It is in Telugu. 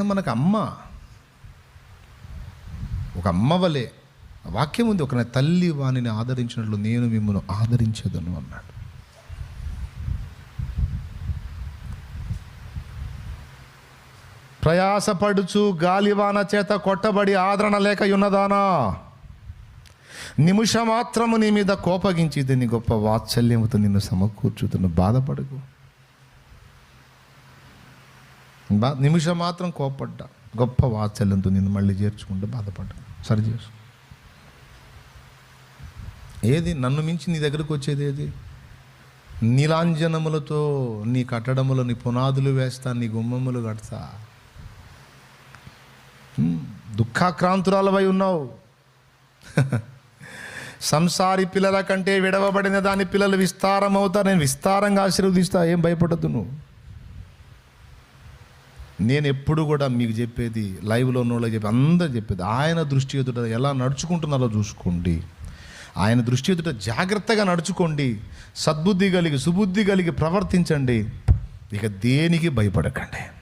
ఆయన మనకు అమ్మ. ఒక అమ్మ వలె వాక్యం ఉంది ఒక తల్లి వాణిని ఆదరించినట్లు నేను మిమ్మల్ని ఆదరించదను అన్నాడు. ప్రయాసపడుచు గాలివాన చేత కొట్టబడి ఆదరణ లేక ఉన్నదానా నిమిషమాత్రము నీ మీద కోపగించి దీన్ని గొప్ప వాత్సల్యముతో నిన్ను సమకూర్చుతున్న బాధపడకు. నిమిషం మాత్రం కోపడ్డా గొప్ప వాత్సల్యంతో నేను మళ్ళీ చేర్చుకుంటూ బాధపడ్డా. సరి చేసు. ఏది? నన్ను మించి నీ దగ్గరకు వచ్చేది ఏది? నీలాంజనములతో నీ కట్టడములు నీ పునాదులు వేస్తా నీ గుమ్మములు కడతా. దుఃఖాక్రాంతురాలవై ఉన్నావు. సంసారి పిల్లల కంటే విడవబడిన దాని పిల్లలు విస్తారం అవుతారు నేను విస్తారంగా ఆశీర్వదిస్తా. ఏం భయపడద్దు నువ్వు. నేను ఎప్పుడు కూడా మీకు చెప్పేది లైవ్లో ఉన్న వాళ్ళకి చెప్పి అందరు చెప్పేది ఆయన దృష్టి ఎదుట ఎలా నడుచుకుంటున్నారో చూసుకోండి. ఆయన దృష్టి ఎదుట జాగ్రత్తగా నడుచుకోండి. సద్బుద్ధి కలిగి సుబుద్ధి కలిగి ప్రవర్తించండి. ఇక దేనికి భయపడకండి.